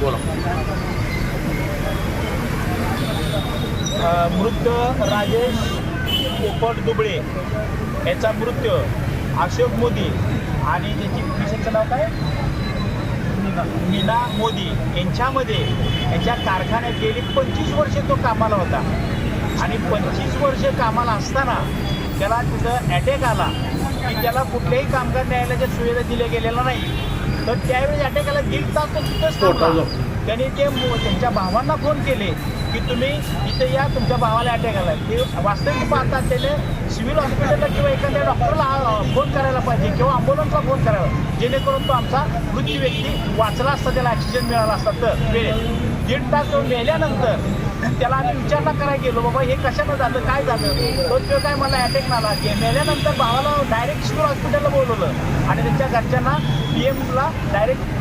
बोला. मृत राजेश पोपट दुबळे याचा मृत्यू अशोक मोदी आणि त्याची मिसेसचं नाव काय? मीना. मोदी यांच्यामध्ये यांच्या कारखान्यात गेली पंचवीस वर्षे तो कामाला होता. आणि पंचवीस वर्ष कामाला असताना त्याला तिथं अटॅक आला. की त्याला कुठल्याही कामगार न्यायालयाच्या सुविधा दिल्या गेलेल्या नाही तर त्यावेळी अटॅक आला दीड तास तो तिथंच. त्यांनी ते त्यांच्या भावांना फोन केले की तुम्ही इथे या तुमच्या भावाला अटॅक आला ते वास्तविक पाहता त्याने सिव्हिल हॉस्पिटलला किंवा एखाद्या डॉक्टरला फोन करायला पाहिजे किंवा अँब्युलन्सला फोन करावा जेणेकरून तो आमचा मृत्यू व्यक्ती वाचला असता त्याला ऑक्सिजन मिळाला असता तर वेळेत दीड तास तो मेल्यानंतर त्याला आम्ही विचारणा करायला गेलो बाबा हे कशानं झालं? काय झालं? तो तो काय मला अटॅक आला की मेल्यानंतर भावाला डायरेक्ट सिव्हिल हॉस्पिटलला बोलवलं. आणि त्यांच्या घरच्यांना पी एमला डायरेक्ट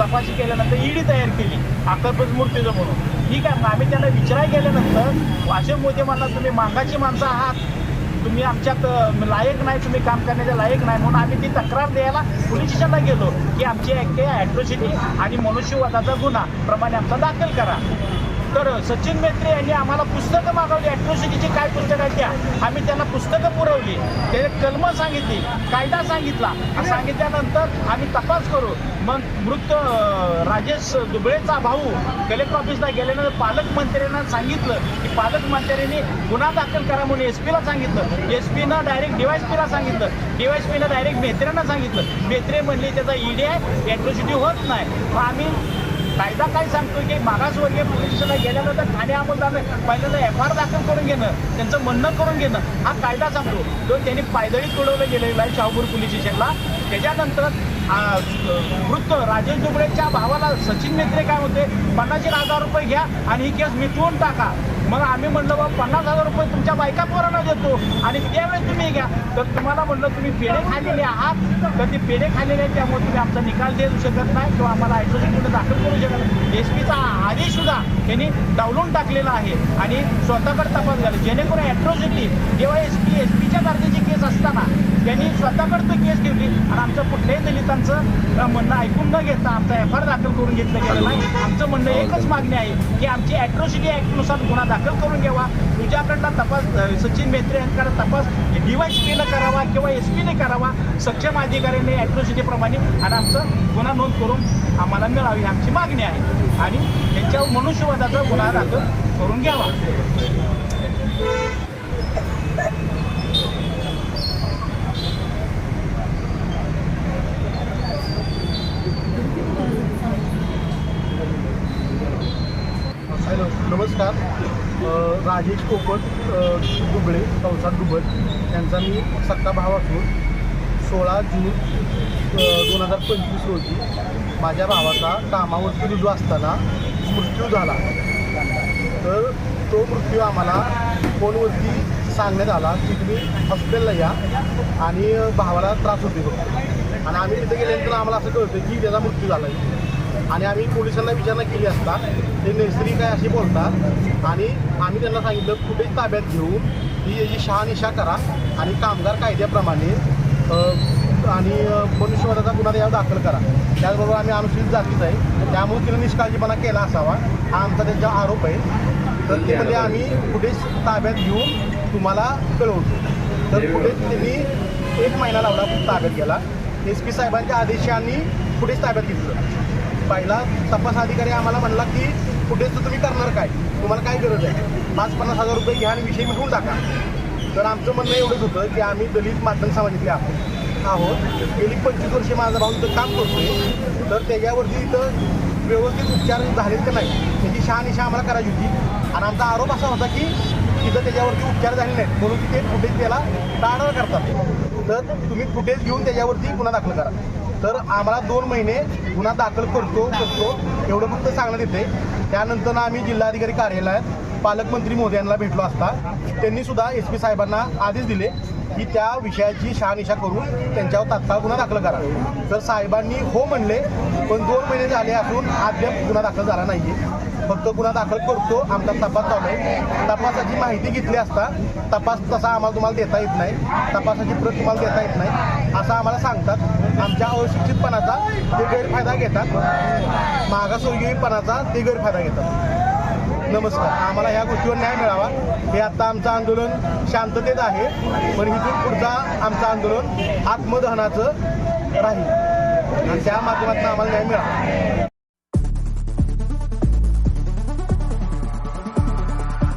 तपासणी केल्यानंतर ईडी तयार केली अकल्पच मूर्तीचं म्हणून. ठीक आहे मग आम्ही त्यांना विचारायला गेल्यानंतर अशोक मोदी म्हणला तुम्ही मागाची माणसं आहात. तुम्ही आमच्यात लायक नाही तुम्ही काम करण्याच्या लायक नाही. म्हणून आम्ही ती तक्रार द्यायला पोलीस स्टेशनला गेलो की आमची ॲक्टे ॲट्रोसिटी आणि मनुष्यवादाचा गुन्हा प्रमाणे आमचा दाखल करा. तर सचिन मेत्रे यांनी आम्हाला पुस्तकं मागवली. ॲट्रोसिटीची काय पुस्तकं आहेत त्या? आम्ही त्यांना पुस्तकं पुरवली. त्याने कलमं सांगितली कायदा सांगितला. सांगितल्यानंतर आम्ही तपास करू. मग मृत राजेश दुबळेचा भाऊ कलेक्टर ऑफिसला गेल्यानंतर पालकमंत्र्यांना सांगितलं की पालकमंत्र्यांनी गुन्हा दाखल करा म्हणून एस पीला सांगितलं. एस पीनं डायरेक्ट डीवायसपीला सांगितलं. डीवायसपीनं डायरेक्ट मेत्र्यांना सांगितलं. मेत्रे म्हणले त्याचा ईडी आहे ॲट्रोसिटी होत नाही. मग आम्ही कायदा काय सांगतोय की मागासवर्गीय पोलीस गेल्यानंतर ठाणे अंमलदाराने पहिल्यांदा एफ आर दाखल करून घेणं त्यांचं म्हणणं करून घेणं हा कायदा सांगतो. तो त्यांनी पायदळी तुडवलं गेलेला आहे शाहूपूर पोलीस स्टेशनला त्याच्यानंतर वृत्त राजेश दुबळेच्या भावाला सचिन मेत्रे काय होते पन्नास हजार रुपये घ्या आणि ही केस मिटवून टाका. मग आम्ही म्हणलं बाबा पन्नास हजार रुपये तुमच्या बायका पोरांना देतो आणि त्यावेळेस तुम्ही घ्या. तर तुम्हाला म्हणलं तुम्ही पेढे खाल्लेले आहात. तर ते पेढे खाल्लेले आहेत त्यामुळे तुम्ही आमचा निकाल देऊ शकत नाही किंवा आम्हाला आयसोलेशनमध्ये दाखल करू शकत नाही. एस पीचा आदेश सुद्धा त्यांनी डावलून टाकलेला आहे आणि स्वतःकडे तपास झाला. जेणेकरून ॲट्रॉसिटी जेव्हा एस पी एस पीच्या दर्जाची केस असताना त्यांनी स्वतःकडे तो केस घेतली आणि आमचं कुठल्याही दलितांचं म्हणणं ऐकून न घेता आमचा एफ आर दाखल करून घेतलं गेलं नाही. आमचं म्हणणं एकच मागणी आहे की आमची ॲट्रॉसिटी ॲक्टनुसार गुन्हा दाखल करून घ्यावा. तुझ्याकडला तपास सचिन मेत्रे यांच्याकडे तपास डीवायस पीनं करावा किंवा एस पीने करावा सक्षम अधिकाऱ्यांनी ॲट्रॉसिटीप्रमाणे आणि आमचं गुन्हा नोंद करून आम्हाला मिळावी ही आमची मागणी आहे. आणि त्यांच्यावर मनुष्यवधाचा गुन्हा दाखल करून घ्यावा. नमस्कार. राजेश पोपट दुबळे संसार दुबळ यांचा मी सत्ता भाव असून सोळा जून दोन हजार पंचवीस रोजी माझ्या भावाचा कामावरती रुजू असताना मृत्यू झाला. तर तो मृत्यू आम्हाला फोनवरती सांगण्यात आला की तुम्ही हॉस्पिटलला या आणि भावाला त्रास होते फक्त आणि आम्ही तिथे गेल्यानंतर आम्हाला असं कळतं की त्याचा मृत्यू झाला आहे आणि आम्ही पोलिसांना विचारणा केली असता ते नैसर्गिक आहे असे बोलतात आणि आम्ही त्यांना सांगितलं कुठेच ताब्यात घेऊन ही याची शहानिशा करा आणि कामगार कायद्याप्रमाणे आणि मनुष्यवादाचा गुन्हा त्यावर दाखल करा. त्याचबरोबर आम्ही अनुसूचित जातीच आहे. त्यामुळे तिनं निष्काळजीपणा केला असावा हा आमचा त्यांचा आरोप आहे. तर ते म्हणजे आम्ही कुठेच ताब्यात घेऊन तुम्हाला कळवतो. तर कुठेच त्यांनी एक महिना लावला ताब्यात गेला. एस पी साहेबांच्या आदेशांनी कुठेच ताब्यात घेतलं. पहिला तपास अधिकारी आम्हाला म्हणला की कुठेच तुम्ही करणार काय? तुम्हाला काय गरज आहे? पाच पन्नास हजार रुपये घ्या आणि विषय मिळवून टाका. तर आमचं म्हणणं एवढंच होतं की आम्ही दलित माध्यम समाजातले आहोत. आहोत. गेली पंचवीस वर्षे माझा भाऊ इथं काम करतोय. तर त्याच्यावरती इथं व्यवस्थित उपचार झाले का नाही त्याची शहानिशा आम्हाला करायची होती. आणि आमचा आरोप असा होता की तिथं त्याच्यावरती उपचार झाले नाहीत म्हणून ते फुटेज त्याला टाळाळ करतात. तर तुम्ही फुटेज घेऊन त्याच्यावरती गुन्हा दाखल करा. तर आम्हाला दोन महिने गुन्हा दाखल करतो करतो. एवढं फक्त सांगण्यात येते त्यानंतर आम्ही जिल्हाधिकारी कार्यालयात पालकमंत्री मोदी यांना भेटलो असता. त्यांनी सुद्धा एस पी साहेबांना आदेश दिले की त्या विषयाची शहानिशा करून त्यांच्यावर तात्काळ गुन्हा दाखल करा. तर साहेबांनी हो म्हणले पण दोन महिने झाले असून अद्याप गुन्हा दाखल झाला नाही फक्त गुन्हा दाखल करतो. आमचा तपास चालू आहे. तपासाची माहिती घेतली असता तपास तसा आम्हाला तुम्हाला देता येत नाही. तपासाची प्रत तुम्हाला देता येत नाही. असं आम्हाला सांगतात. आमच्या अशिक्षितपणाचा ते गैरफायदा घेतात. मागासवर्गीयपणाचा ते गैरफायदा घेतात. नमस्कार. आम्हाला ह्या गोष्टीवर न्याय मिळावा. हे आत्ता आमचं आंदोलन शांततेत आहे. पण इथून पुढचा आमचं आंदोलन आत्मदहनाचं राहील. आणि त्या माध्यमातून आम्हाला न्याय मिळावा.